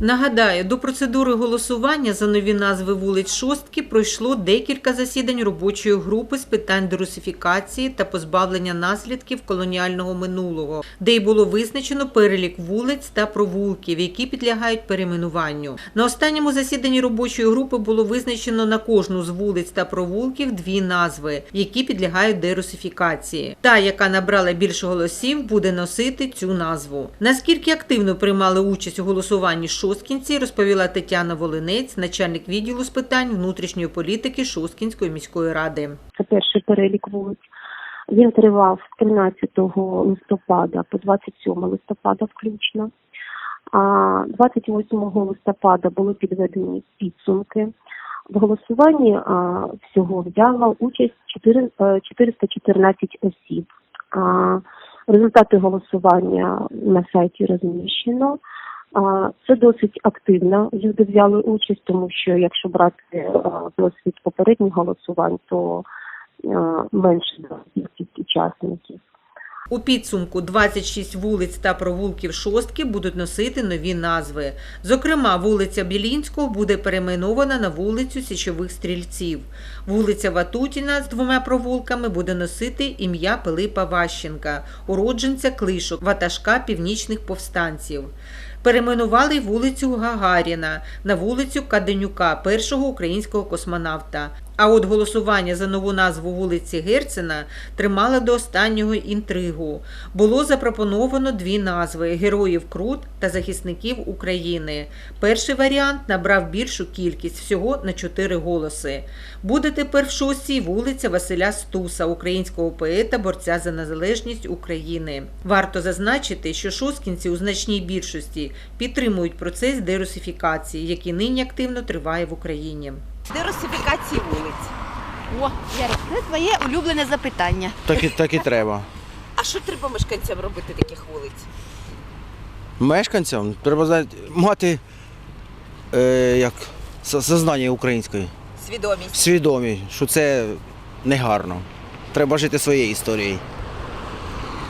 Нагадаю, до процедури голосування за нові назви вулиць Шостки пройшло декілька засідань робочої групи з питань дерусифікації та позбавлення наслідків колоніального минулого, де й було визначено перелік вулиць та провулків, які підлягають перейменуванню. На останньому засіданні робочої групи було визначено на кожну з вулиць та провулків дві назви, які підлягають дерусифікації. Та, яка набрала більше голосів, буде носити цю назву. Наскільки активно приймали участь у голосуванні шосткінці, розповіла Тетяна Волинець, начальник відділу з питань внутрішньої політики Шосткінської міської ради. це перший перелік вулиць. Він тривав з 13 листопада по 27 листопада включно. А 28 листопада були підведені підсумки. В голосуванні всього взяло участь 4, е, 414 осіб. Результати голосування на сайті розміщено. Це досить активно. Люди взяли участь, тому що якщо брати е, досвід попередніх голосувань, то е, менше кількість учасників. У підсумку 26 вулиць та провулків шостки будуть носити нові назви. Зокрема, вулиця Білінського буде перейменована на вулицю Січових стрільців. Вулиця Ватутіна з двома провулками буде носити ім'я Пилипа Ващенка, уродженця Клишок, ватажка північних повстанців. Перейменували вулицю Гагаріна на вулицю Каденюка, першого українського космонавта. А от голосування за нову назву вулиці Герцена тримало до останнього інтригу. Було запропоновано дві назви Героїв Крут та захисників України. Перший варіант набрав більшу кількість всього на чотири голоси. Буде тепер в шостій вулиця Василя Стуса, українського поета, борця за незалежність України. Варто зазначити, що шосткінці у значній більшості підтримують процес дерусифікації, який нині активно триває в Україні. Дерусифікації вулиць. О, Ярик, це твоє улюблене запитання. Так і, так і треба. А що треба мешканцям робити таких вулиць? Мешканцям треба знати, мати е, як, со- сознання української. Свідомість. Свідомі, що це негарно. Треба жити своєю історією.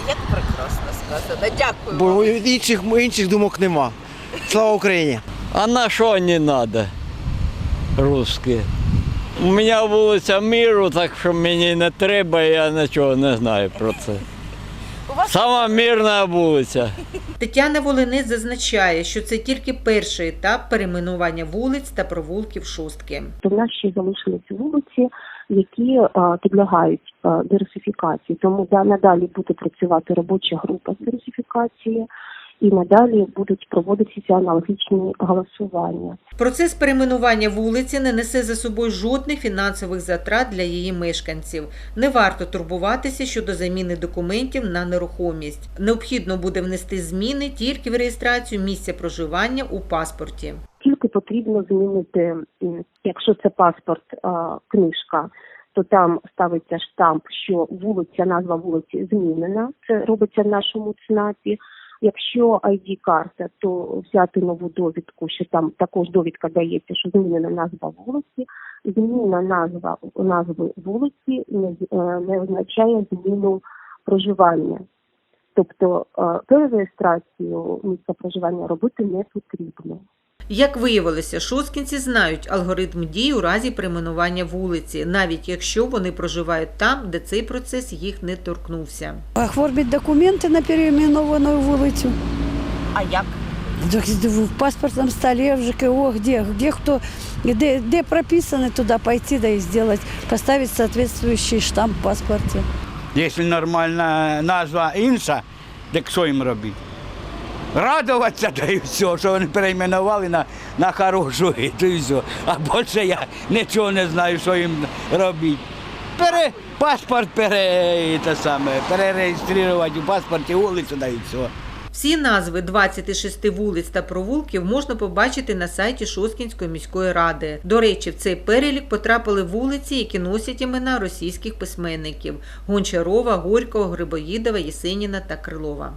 Як прекрасно сказано. Дякую. Бо вам. інших, інших думок нема. Слава Україні! А на что не надо, русские? У мене вулиця Миру, так що мені не треба, я нічого не знаю про це. Сама мирна вулиця. Тетяна Волинець зазначає, що це тільки перший етап перейменування вулиць та провулків шостки. В нас ще залишилися вулиці, які е, підлягають е, дерусифікації. Тому да, надалі буде працювати робоча група з дерусифікації, і надалі будуть проводитися аналогічні голосування. Процес перейменування вулиці не несе за собою жодних фінансових затрат для її мешканців. Не варто турбуватися щодо заміни документів на нерухомість. Необхідно буде внести зміни тільки в реєстрацію місця проживання у паспорті. Тільки потрібно змінити, якщо це паспорт, книжка, то там ставиться штамп, що вулиця, назва вулиці змінена. Це робиться в нашому ЦНАПі. Якщо id карта то взяти нову довідку, що там також довідка дається, що змінена назва вулиці. Зміна назва назви вулиці не, е, не означає зміну проживання. Тобто е, перереєстрацію місця проживання робити не потрібно. Як виявилося, шосткінці знають алгоритм дій у разі перейменування вулиці, навіть якщо вони проживають там, де цей процес їх не торкнувся. Оформить документи на переименованную вулицю. а як? В паспортном столе, в ЖКО, где, где кто, где, где прописано, туда пойти, да и сделать, поставить соответствующий штамп в паспорте. Якщо нормальна назва інша, так що їм робити? Радуватися, та і все, що вони перейменували на, на хорошу, то і все. А більше я нічого не знаю, що їм робити. Пере, паспорт пере, те саме, перереєструвати у паспорті вулицю, да і все. Всі назви 26 вулиць та провулків можна побачити на сайті Шосткінської міської ради. До речі, в цей перелік потрапили вулиці, які носять імена російських письменників: Гончарова, Горького, Грибоїдова, Єсеніна та Крилова.